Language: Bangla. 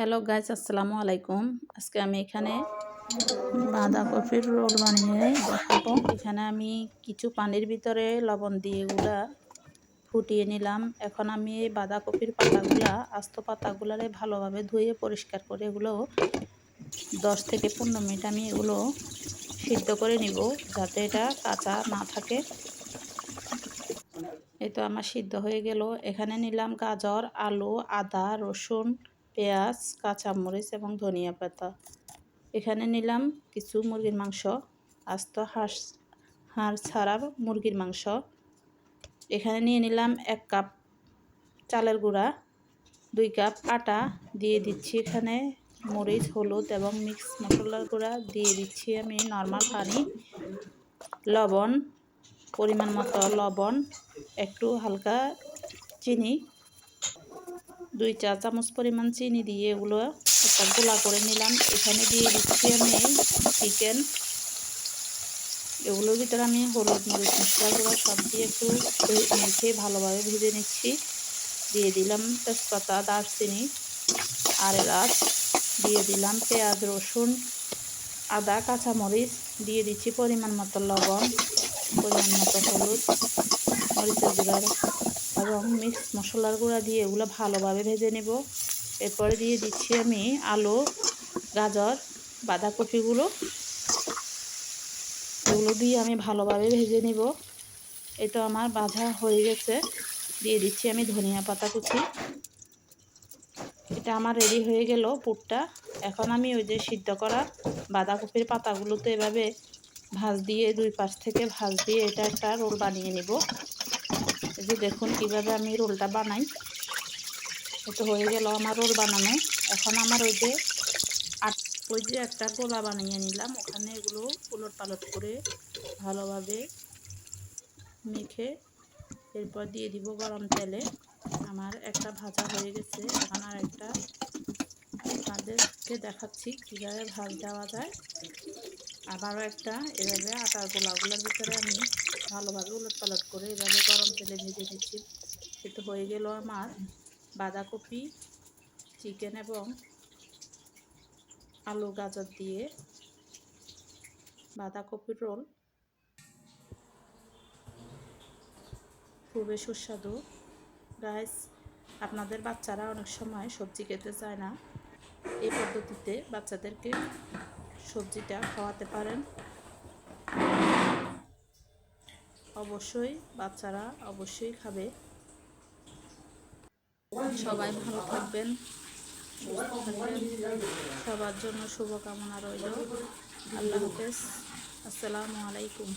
হ্যালো গাইজ আসসালামু আলাইকুম। আজকে আমি এখানে বাঁধাকপির রোল বানিয়ে দেখাবো। এখানে আমি কিছু পানির ভিতরে লবণ দিয়ে এগুলা ফুটিয়ে নিলাম। এখন আমি এই বাঁধাকপির পাতাগুলা, আস্ত পাতাগুলারে ভালোভাবে ধুয়ে পরিষ্কার করে এগুলো দশ থেকে পনেরো মিনিট আমি এগুলো সিদ্ধ করে নিব যাতে এটা কাঁচা না থাকে। এই তো আমার সিদ্ধ হয়ে গেল। এখানে নিলাম গাজর, আলু, আদা, রসুন পেঁয়াজ, কাঁচামরিচ এবং ধনিয়া পাতা। এখানে নিলাম কিছু মুরগির মাংস। আস্ত হাঁস হাড় ছাড়া মুরগির মাংস। এখানে নিয়ে নিলাম এক কাপ চালের গুঁড়া, দুই কাপ আটা। দিয়ে দিচ্ছি এখানে মরিচ, হলুদ এবং মিক্স মশলার গুঁড়া। দিয়ে দিচ্ছি আমি নর্মাল পানি, লবণ, পরিমাণ মতো লবণ, একটু হালকা চিনি। দুই চা চামচ পরিমাণ চিনি দিয়ে এগুলো একটা গোলা করে নিলাম। এখানে দিয়ে দিচ্ছি আমি চিকেন এগুলোর ভিতরে আমি হলুদ মরিচ মশলাগুলো সব দিয়ে একটু মেখে ভালোভাবে ভেজে নিচ্ছি। দিয়ে দিলাম তেজপাতা, দারচিনি আর এলাচ। দিয়ে দিলাম পেঁয়াজ, রসুন, আদা, কাঁচামরিচ। দিয়ে দিচ্ছি পরিমাণ মতো লবণ, পরিমাণ মতো হলুদ, মরিচের গুঁড়া। এবং মিক্স মশলার গুঁড়া দিয়ে এগুলো ভালোভাবে ভেজে নেব। এরপরে দিয়ে দিচ্ছি আমি আলু, গাজর, বাঁধাকপিগুলো। এগুলো দিয়ে আমি ভালোভাবে ভেজে নিব। এটা আমার বাঁধা হয়ে গেছে। দিয়ে দিচ্ছি আমি ধনিয়া পাতা কুচি। এটা আমার রেডি হয়ে গেল পুরটা। এখন আমি ওই যে সিদ্ধ করা বাঁধাকপির পাতাগুলোতে এভাবে ভাজ দিয়ে দুই পাশ থেকে ভাজ দিয়ে এটা একটা রোল বানিয়ে নিব। এই যে দেখুন কীভাবে আমি রোলটা বানাই। এটা হয়ে গেল আমার রোল বানানো। এখন আমার ওই যে ওই যে একটা গোলা বানিয়ে নিলাম। ওখানে এগুলো উলট পালট করে ভালোভাবে মেখে এরপর দিয়ে দিব গরম তেলে। আমার একটা ভাজা হয়ে গেছে। এখন আর একটা আপনাদেরকে দেখাচ্ছি কীভাবে ভাজ দেওয়া যায়। আবারও একটা এভাবে আটার গোলাগুলোর ভিতরে আমি ভালোভাবে উলট পালট করে এভাবে গরম তেলে ভেজে নিচ্ছি। সেটা হয়ে গেল আমার বাঁধাকপি চিকেন এবং আলু গাজর দিয়ে বাঁধাকপির রোল। খুবই সুস্বাদু। গাইস আপনাদের বাচ্চারা অনেক সময় সবজি খেতে চায় না। এই পদ্ধতিতে বাচ্চাদেরকে সবজিটা খাওয়াতে পারেন। অবশ্যই, বাচ্চারা অবশ্যই খাবে। সবাই ভালো থাকবেন সবার জন্য শুভকামনা রইল। আল্লাহ হাফেজ। আসসালামু আলাইকুম।